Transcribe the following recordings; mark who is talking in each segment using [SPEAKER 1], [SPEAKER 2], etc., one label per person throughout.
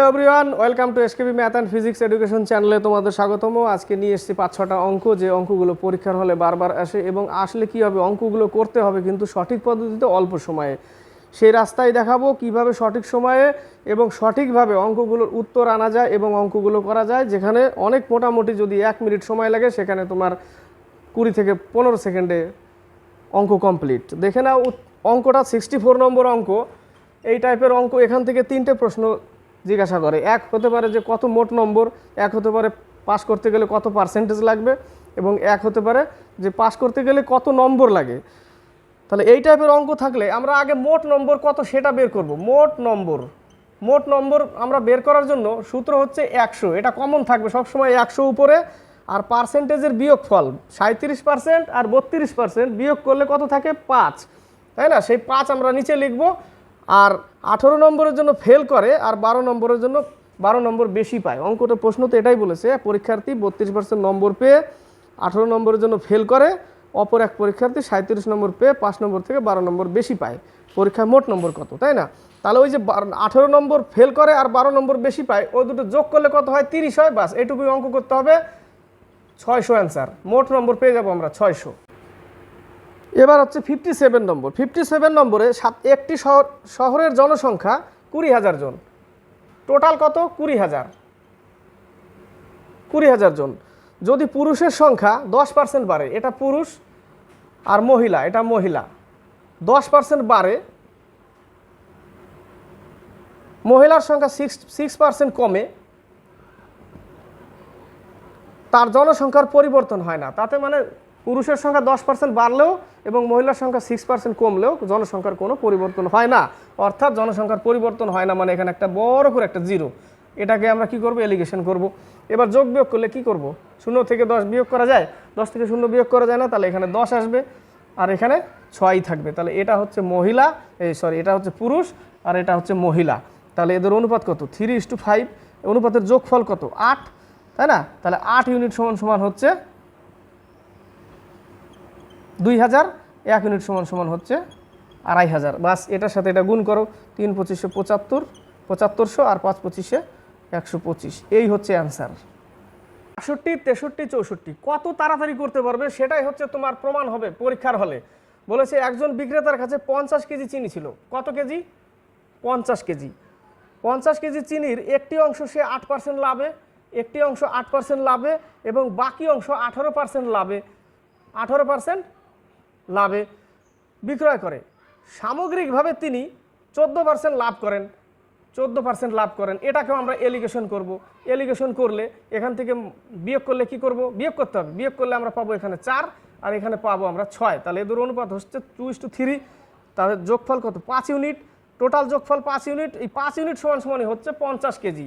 [SPEAKER 1] Hello everyone welcome to SKB math and physics education চ্যানেলে তোমাদের স্বাগতম। আজকে নিয়ে এসেছি পাঁচ, ছটা অঙ্ক, যে অঙ্কগুলো পরীক্ষার হলে বারবার আসে এবং আসলে কি হবে, অঙ্কগুলো করতে হবে কিন্তু সঠিক পদ্ধতিতে অল্প সময়ে। সেই রাস্তায় দেখাবো কীভাবে সঠিক সময়ে এবং সঠিকভাবে অঙ্কগুলোর উত্তর আনা যায় এবং অঙ্কগুলো করা যায়, যেখানে অনেক মোটামুটি যদি এক মিনিট সময় লাগে, সেখানে তোমার কুড়ি থেকে পনেরো সেকেন্ডে অঙ্ক কমপ্লিট। দেখে নাও, অঙ্কটা সিক্সটি ফোর নম্বর অঙ্ক। এই টাইপের অঙ্ক, এখান থেকে তিনটে প্রশ্ন জিজ্ঞাসা করে। এক হতে পারে যে কত মোট নম্বর, এক হতে পারে পাস করতে গেলে কত পার্সেন্টেজ লাগবে, এবং এক হতে পারে যে পাস করতে গেলে কত নম্বর লাগে। তাহলে এই টাইপের অঙ্ক থাকলে আমরা আগে মোট নম্বর কত সেটা বের করব। মোট নম্বর মোট নম্বর আমরা বের করার জন্য সূত্র হচ্ছে একশো। এটা কমন থাকবে সবসময় একশো উপরে, আর পার্সেন্টেজের বিয়োগ ফল সাঁত্রিশ পার্সেন্ট আর বত্রিশ পার্সেন্ট বিয়োগ করলে কত থাকে? পাঁচ। তাই না? সেই পাঁচ আমরা নিচে লিখব। আর আঠেরো নম্বরের জন্য ফেল করে আর বারো নম্বরের জন্য বারো নম্বর বেশি পায়। অঙ্কটা প্রশ্ন তো এটাই বলেছে, পরীক্ষার্থী বত্রিশ পার্সেন্ট নম্বর পেয়ে আঠেরো নম্বরের জন্য ফেল করে, অপর এক পরীক্ষার্থী সাঁত্রিশ নম্বর পেয়ে পাঁচ নম্বর থেকে বারো নম্বর বেশি পায়। পরীক্ষায় মোট নম্বর কত, তাই না? তাহলে ওই যে আঠেরো নম্বর ফেল করে আর বারো নম্বর বেশি পায়, ওই দুটো যোগ করলে কত হয়? তিরিশ হয়, বাস, এটুকুই অঙ্ক করতে হবে। ছয়শো অ্যান্সার মোট নম্বর পেয়ে যাব আমরা ছয়শো। এবার হচ্ছে fifty seven number. Fifty seven নম্বরে সাত, একটি শহর, শহরের জনসংখ্যা কুড়ি হাজার জন। টোটাল কত? কুড়ি হাজার। কুড়ি হাজার জন। যদি পুরুষের সংখ্যা দশ পার্সেন্ট বাড়ে, এটা পুরুষ আর মহিলা, এটা মহিলা। দশ পার্সেন্ট বাড়ে, মহিলার সংখ্যা সিক্স সিক্স পার্সেন্ট কমে, তার জনসংখ্যার পরিবর্তন হয় না। তাতে মানে পুরুষের সংখ্যা দশ পার্সেন্ট বাড়লেও এবং মহিলার সংখ্যা সিক্স পার্সেন্ট কমলেও জনসংখ্যার কোনো পরিবর্তন হয় না। অর্থাৎ জনসংখ্যার পরিবর্তন হয় না মানে এখানে একটা বড় করে একটা জিরো এটাকে আমরা কি করব? এলিগেশন করব। এবার যোগ বিয়োগ করলে কি করব? শূন্য থেকে দশ বিয়োগ করা যায়? দশ থেকে শূন্য বিয়োগ করা যায় না, তাহলে এখানে দশ আসবে। আর এখানে ছয়ই থাকবে। তাহলে এটা হচ্ছে মহিলা এই সরি এটা হচ্ছে পুরুষ আর এটা হচ্ছে মহিলা। তাহলে এদের অনুপাত কত? থ্রি ইস টু ফাইভ অনুপাতের যোগফল কত? আট। তাই না? তাহলে আট ইউনিট সমান সমান হচ্ছে দুই হাজার এক ইউনিট সমান সমান হচ্ছে আড়াই হাজার। বাস, এটার সাথে এটা গুণ করো, তিন পঁচিশে পঁচাত্তর, পঁচাত্তরশো আর পাঁচ পঁচিশে একশো পঁচিশ। এই হচ্ছে অ্যান্সার বাষট্টি, তেষট্টি, চৌষট্টি, কত তাড়াতাড়ি করতে পারবে সেটাই হচ্ছে তোমার প্রমাণ হবে পরীক্ষার হলে। বলেছে একজন বিক্রেতার কাছে পঞ্চাশ কেজি চিনি ছিল। কত কেজি? পঞ্চাশ কেজি। পঞ্চাশ কেজি চিনির একটি অংশ সে আট পার্সেন্ট লাভে, একটি অংশ আট পার্সেন্ট লাভে এবং বাকি অংশ আঠারো পার্সেন্ট লাভে। আঠারো পার্সেন্ট লাভে বিক্রয় করে। সামগ্রিকভাবে তিনি চোদ্দ পার্সেন্ট লাভ করেন, চোদ্দ পার্সেন্ট লাভ করেন। এটাকেও আমরা এলিগেশন করব। এলিগেশন করলে এখান থেকে বিয়োগ করলে কি করব? বিয়োগ করতে হবে। বিয়োগ করলে আমরা পাবো এখানে চার আর এখানে পাবো আমরা ছয়। তাহলে এদের অনুপাত হচ্ছে টু ইস টু থ্রি তাদের যোগফল কত? পাঁচ ইউনিট টোটাল যোগফল পাঁচ ইউনিট এই পাঁচ ইউনিট সমান সমানই হচ্ছে পঞ্চাশ কেজি।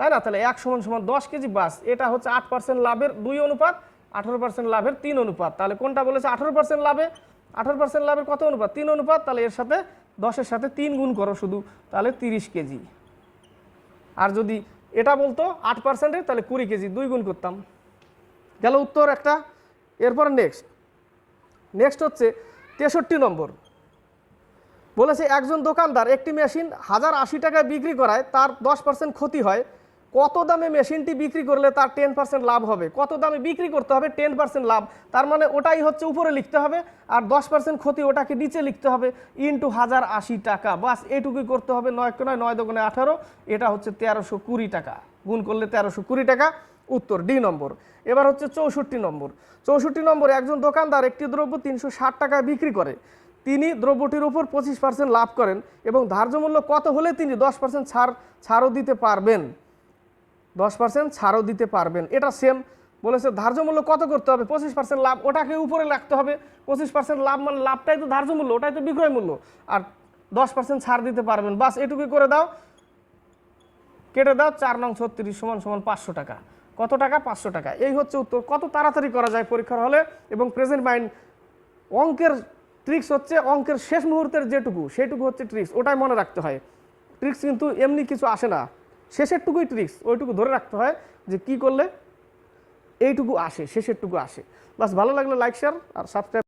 [SPEAKER 1] তাই না? তাহলে এক সমান সমান দশ কেজি বাস। এটা হচ্ছে আট পার্সেন্ট লাভের দুই অনুপাত। আঠারো পার্সেন্ট লাভের তিন অনুপাত। তাহলে কোনটা বলেছে? আঠারো পার্সেন্ট লাভে। আঠারো পার্সেন্ট লাভের কত অনুপাত? তিন অনুপাত, তাহলে এর সাথে দশের সাথে তিন গুণ করো শুধু, তাহলে তিরিশ কেজি। আর যদি এটা বলতো আট পার্সেন্টের তাহলে কুড়ি কেজি, দুই গুণ করতাম। গেল উত্তর একটা। এরপর নেক্সট নেক্সট হচ্ছে তেষট্টি নম্বর। বলেছে একজন দোকানদার একটি মেশিন হাজার আশি টাকায় বিক্রি করায়, তার দশ পার্সেন্ট ক্ষতি হয়। কত দামে মেশিনটি বিক্রি করলে তার টেন পার্সেন্ট লাভ হবে? কত দামে বিক্রি করতে হবে? টেন পার্সেন্ট লাভ। তার মানে ওটাই হচ্ছে উপরে লিখতে হবে আর দশ পার্সেন্ট ক্ষতি ওটাকে নিচে লিখতে হবে ইন্টু হাজার আশি টাকা। বাস এটুকুই করতে হবে নয় নয় নয় দোকানে আঠারো। এটা হচ্ছে তেরোশো কুড়ি টাকা। গুণ করলে তেরোশো কুড়ি টাকা। উত্তর ডি নম্বর। এবার হচ্ছে চৌষট্টি নম্বর। চৌষট্টি নম্বরে, একজন দোকানদার একটি দ্রব্য তিনশো ষাট টাকায় বিক্রি করে। তিনি দ্রব্যটির উপর পঁচিশ পার্সেন্ট লাভ করেন এবং ধার্য মূল্য কত হলে তিনি দশ পার্সেন্ট ছাড়, ছাড়ও দিতে পারবেন। দশ পার্সেন্ট ছাড়ও দিতে পারবেন। এটা সেম বলেছে, ধার্য মূল্য কত করতে হবে? পঁচিশ পার্সেন্ট লাভ, ওটাকে উপরে রাখতে হবে। পঁচিশ পার্সেন্ট লাভ মানে লাভটাই তো ধার্য মূল্য, ওটাই তো বিক্রয় মূল্য। আর দশ পার্সেন্ট ছাড় দিতে পারবেন। বাস এটুকুই করে দাও। কেটে দাও, চার নং ছত্রিশ সমান সমান পাঁচশো টাকা। কত টাকা? পাঁচশো টাকা। এই হচ্ছে উত্তর। কত তাড়াতাড়ি করা যায় পরীক্ষার হলে? এবং প্রেজেন্ট মাইন্ড অঙ্কের ট্রিক্স হচ্ছে অঙ্কের শেষ মুহূর্তের যেটুকু সেটুকু হচ্ছে ট্রিক্স ওটাই মনে রাখতে হয়। ট্রিক্স কিন্তু এমনি কিছু আসে না। শেষেরটুকুই ট্রিক্স ওইটুকু ধরে রাখতে হয় যে কি করলে এইটুকু আসে, শেষেরটুকু আসে। বাস ভালো লাগলে লাইক শেয়ার আর সাবস্ক্রাইব